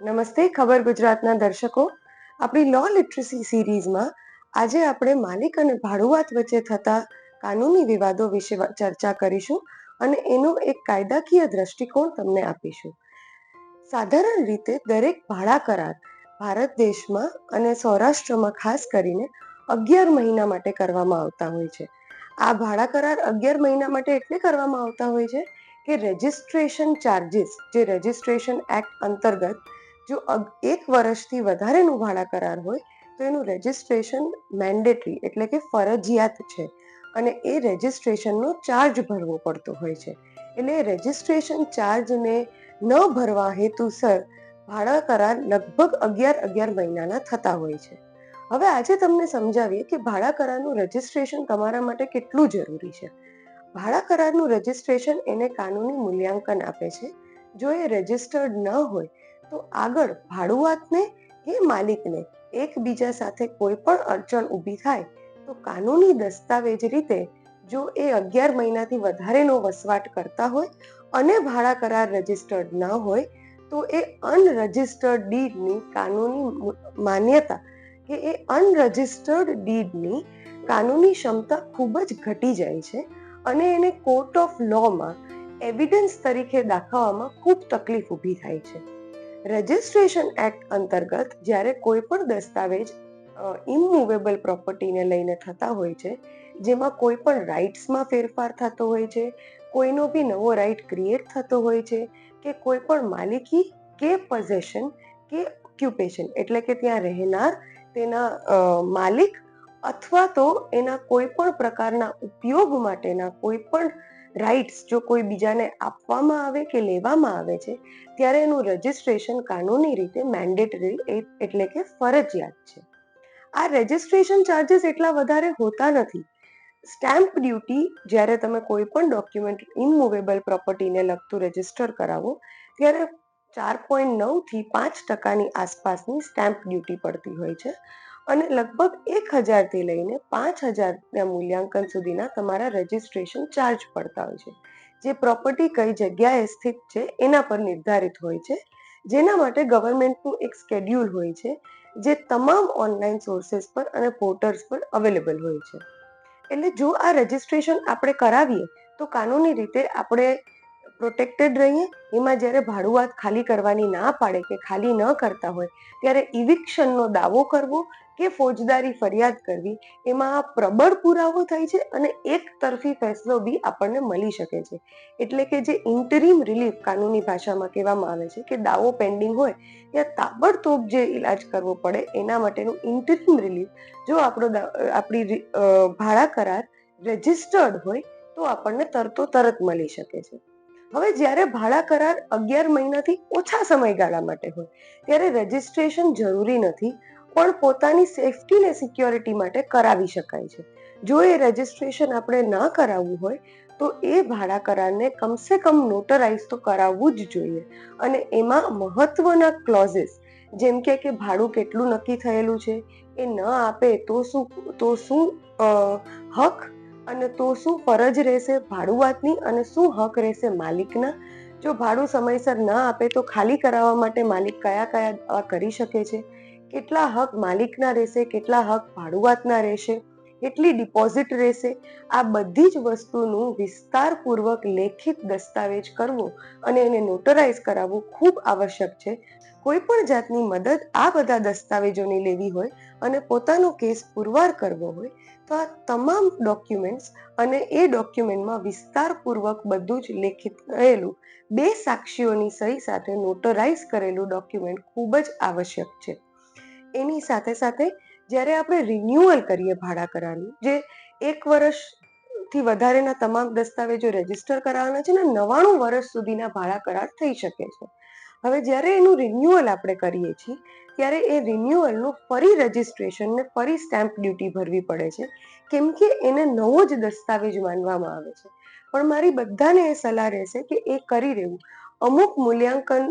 નમસ્તે, ખબર ગુજરાતના દર્શકો. આપણી લો લિટરસી સિરીઝમાં આજે આપણે માલિક અને ભાડુઆત વચ્ચે થતા કાનૂની વિવાદો વિશે ચર્ચા કરીશું અને એનો એક કાયદાકીય દ્રષ્ટિકોણ તમને આપીશું. સાધારણ રીતે દરેક ભાડા કરાર ભારત દેશમાં અને સૌરાષ્ટ્રમાં ખાસ કરીને અગિયાર મહિના માટે કરવામાં આવતા હોય છે. આ ભાડા કરાર અગિયાર મહિના માટે એટલે કરવામાં આવતા હોય છે કે રજિસ્ટ્રેશન ચાર્જિસ જે રજિસ્ટ્રેશન એક્ટ અંતર્ગત જો એક વર્ષથી વધારેનું ભાડા કરાર હોય, તો એનું રજિસ્ટ્રેશન મેન્ડેટરી એટલે કે ફરજિયાત છે. અને એ રજિસ્ટ્રેશનનો ચાર્જ ભરવો પડતો હોય છે. એટલે રજિસ્ટ્રેશન ચાર્જને ન ભરવા હેતુસર ભાડા કરાર લગભગ અગિયાર અગિયાર મહિનાના થતા હોય છે. હવે આજે તમને સમજાવીએ કે ભાડા કરારનું રજિસ્ટ્રેશન તમારા માટે કેટલું જરૂરી છે. ભાડા કરારનું રજિસ્ટ્રેશન એને કાનૂની મૂલ્યાંકન આપે છે. જો એ રજિસ્ટર્ડ ન હોય તો આગળ ભાડુઆતને કે માલિકને એકબીજા સાથે કોઈ પણ અડચણ ઊભી થાય, તો કાનૂની દસ્તાવેજ રીતે જો એ અગિયાર મહિનાથી વધારેનો વસવાટ કરતા હોય અને ભાડા કરાર રજિસ્ટર્ડ ન હોય, તો એ અનરજિસ્ટર્ડ ડીડની કાનૂની માન્યતા કે એ અનરજિસ્ટર્ડ ડીડની કાનૂની ક્ષમતા ખૂબ જ ઘટી જાય છે અને એને કોર્ટ ઓફ લોમાં એવિડન્સ તરીકે દાખવવામાં ખૂબ તકલીફ ઊભી થાય છે. રજિસ્ટ્રેશન એક્ટ અંતર્ગત જ્યારે કોઈ પણ દસ્તાવેજ ઇમૂવેબલ પ્રોપર્ટીને લઈને થતા હોય છે, જેમાં કોઈ પણ રાઇટ્સમાં ફેરફાર થતો હોય છે, કોઈનો બી નવો રાઇટ ક્રિએટ થતો હોય છે, કે કોઈ પણ માલિકી કે પોઝેશન કે ઓક્યુપેશન એટલે કે ત્યાં રહેનાર તેના માલિક અથવા તો એના કોઈ પણ પ્રકારના ઉપયોગ માટેના કોઈ પણ રાઇટ્સ જો કોઈ બીજાને આપવામાં આવે કે લેવામાં આવે છે, ત્યારે એનું રજિસ્ટ્રેશન કાનૂની રીતે મેન્ડેટરી એટલે કે ફરજિયાત છે. આ રજિસ્ટ્રેશન ચાર્જિસ એટલા વધારે હોતા નથી. સ્ટેમ્પ ડ્યુટી જ્યારે તમે કોઈ પણ ડોક્યુમેન્ટ ઇમૂવેબલ પ્રોપર્ટીને લગતું રજિસ્ટર કરાવો, ત્યારે ચાર પોઈન્ટ નવથી પાંચ ટકાની આસપાસની સ્ટેમ્પ ડ્યુટી પડતી હોય છે. અને લગભગ એક હજારથી લઈને પાંચ હજારના મૂલ્યાંકન સુધીના તમારા રજિસ્ટ્રેશન ચાર્જ પડતા હોય છે. જે પ્રોપર્ટી કઈ જગ્યાએ સ્થિત છે, એના પર નિર્ધારિત હોય છે. જેના માટે ગવર્મેન્ટનું એક સ્કેડ્યુલ હોય છે, જે તમામ ઓનલાઈન સોર્સેસ પર અને પોર્ટલ્સ પર અવેલેબલ હોય છે. એટલે જો આ રજિસ્ટ્રેશન આપણે કરાવીએ, તો કાનૂની રીતે આપણે પ્રોટેક્ટેડ રહીએ, એમાં જ્યારે ભાડુઆત ખાલી કરવાની ના પાડે કે ખાલી ન કરતા હોય, ત્યારે ઇવિક્શનનો દાવો કરવો કે ફોજદારી ફરિયાદ કરવી, એમાં પ્રબળ પુરાવો થાય છે અને એક તરફી ફેસલો બી આપણને મળી શકે છે. એટલે કે જે ઇન્ટરીમ રિલીફ કાનૂની ભાષામાં કહેવામાં આવે છે કે દાવો પેન્ડિંગ હોય ત્યાં તાબડતોબ જે ઇલાજ કરવો પડે, એના માટેનું ઇન્ટરીમ રિલીફ જો આપણો આપણી ભાડા કરાર રજિસ્ટર્ડ હોય, તો આપણને તરતો તરત મળી શકે છે. હવે જ્યારે ભાડા કરાર અગિયાર મહિનાથી ઓછા સમયગાળા માટે હોય, ત્યારે રજિસ્ટ્રેશન જરૂરી નથી, પણ પોતાની સેફટી ને સિક્યોરિટી માટે કરાવી શકાય છે. જો એ રજિસ્ટ્રેશન આપણે ન કરાવવું હોય, તો એ ભાડા કરારને કમસે કમ નોટરાઇઝ તો કરાવવું જ જોઈએ. અને એમાં મહત્વના ક્લોઝિસ જેમ કે કે ભાડું કેટલું નક્કી થયેલું છે, એ ન આપે તો શું તો શું હક અને તો શું ફરજ રહેશે ભાડુઆતની અને શું હક રહેશે માલિકના? જો ભાડું સમયસર ન આપે તો ખાલી કરાવવા માટે માલિક કયા કયા કરી શકે છે? કેટલા હક માલિકના રહેશે, કેટલા હક ભાડુઆતના રહેશે? કેટલી ડિપોઝિટ રહેશે? આ બધી જ વસ્તુનું વિસ્તારપૂર્વક લેખિત દસ્તાવેજ કરવો અને એને નોટરાઇઝ કરાવવું ખૂબ આવશ્યક છે. કોઈ પણ જાતની મદદ આ બધા દસ્તાવેજોની લેવી હોય અને પોતાનો કેસ પુરવાર કરવો હોય, તો આ તમામ ડોક્યુમેન્ટ્સ અને એ ડોક્યુમેન્ટમાં વિસ્તારપૂર્વક બધું જ લેખિત કરેલું બે સાક્ષીઓની સહી સાથે નોટરાઇઝ કરેલું ડોક્યુમેન્ટ ખૂબ જ આવશ્યક છે. એની સાથે સાથે જ્યારે આપણે રિન્યુઅલ કરીએ ભાડા કરારનું જે એક વર્ષથી વધારેના તમામ દસ્તાવેજો રજિસ્ટર કરાવવાના છે ને નવાણું વર્ષ સુધીના ભાડા કરાર થઈ શકે છે. હવે જ્યારે એનું રિન્યુઅલ આપણે કરીએ છીએ, ત્યારે એ રિન્યુઅલનું ફરી રજિસ્ટ્રેશન ને ફરી સ્ટેમ્પ ડ્યુટી ભરવી પડે છે, કેમ કે એને નવો જ દસ્તાવેજ માનવામાં આવે છે. પણ મારી બધાને એ સલાહ રહેશે કે એ કરી રહેવું અમુક મૂલ્યાંકન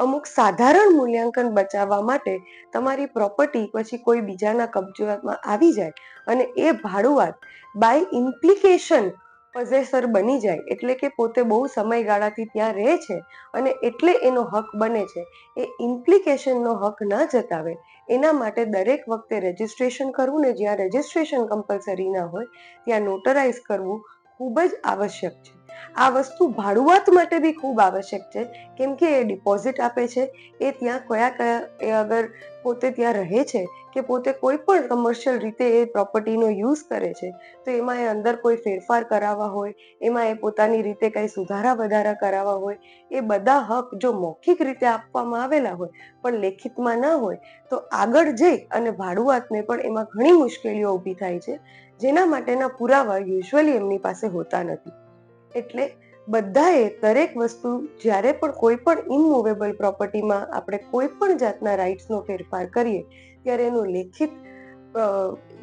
અમુક સાધારણ મૂલ્યાંકન બચાવવા માટે તમારી પ્રોપર્ટી પછી કોઈ બીજાના કબજામાં આવી જાય અને એ ભાડુઆત બાય ઇમ્પ્લિકેશન પઝેસર બની જાય એટલે કે પોતે બહુ સમયગાળાથી ત્યાં રહે છે અને એટલે એનો હક બને છે. એ ઇમ્પ્લિકેશનનો હક ન જતાવે. એના માટે દરેક વખતે રજિસ્ટ્રેશન કરવું ને જ્યાં રજિસ્ટ્રેશન કમ્પલસરી ના હોય, ત્યાં નોટરાઇઝ કરવું ખૂબ જ આવશ્યક છે. આ વસ્તુ ભાડુઆત માટે બી ખૂબ આવશ્યક છે. કેમ કે એ ડિપોઝિટ આપે છે, એ ત્યાં કયા કયા, એ અગર પોતે ત્યાં રહે છે કે પોતે કોઈ પણ કમર્શિયલ રીતે એ પ્રોપર્ટીનો યુઝ કરે છે, તો એમાં એ અંદર કોઈ ફેરફાર કરાવવા હોય, એમાં એ પોતાની રીતે કંઈ સુધારા વધારા કરાવવા હોય, એ બધા હક જો મૌખિક રીતે આપવામાં આવેલા હોય, પણ લેખિતમાં ના હોય, તો આગળ જઈ અને ભાડુઆતને પણ એમાં ઘણી મુશ્કેલીઓ ઊભી થાય છે, જેના માટેના પુરાવા યુઝ્યુઅલી એમની પાસે હોતા નથી. એટલે બધાએ દરેક વસ્તુ જ્યારે પણ કોઈ પણ ઇમૂવેબલ પ્રોપર્ટીમાં આપણે કોઈ પણ જાતના રાઇટ્સનો ફેરફાર કરીએ, ત્યારે એનું લેખિત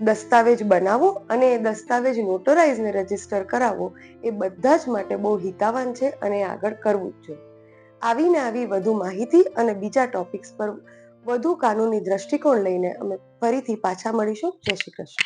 દસ્તાવેજ બનાવો અને એ દસ્તાવેજ નોટરાઇઝને રજિસ્ટર કરાવો, એ બધા જ માટે બહુ હિતાવાન છે અને આગળ કરવું જ જોઈએ. આવીને આવી વધુ માહિતી અને બીજા ટોપિક્સ પર વધુ કાનૂની દ્રષ્ટિકોણ લઈને અમે ફરીથી પાછા મળીશું. જય શ્રી કૃષ્ણ.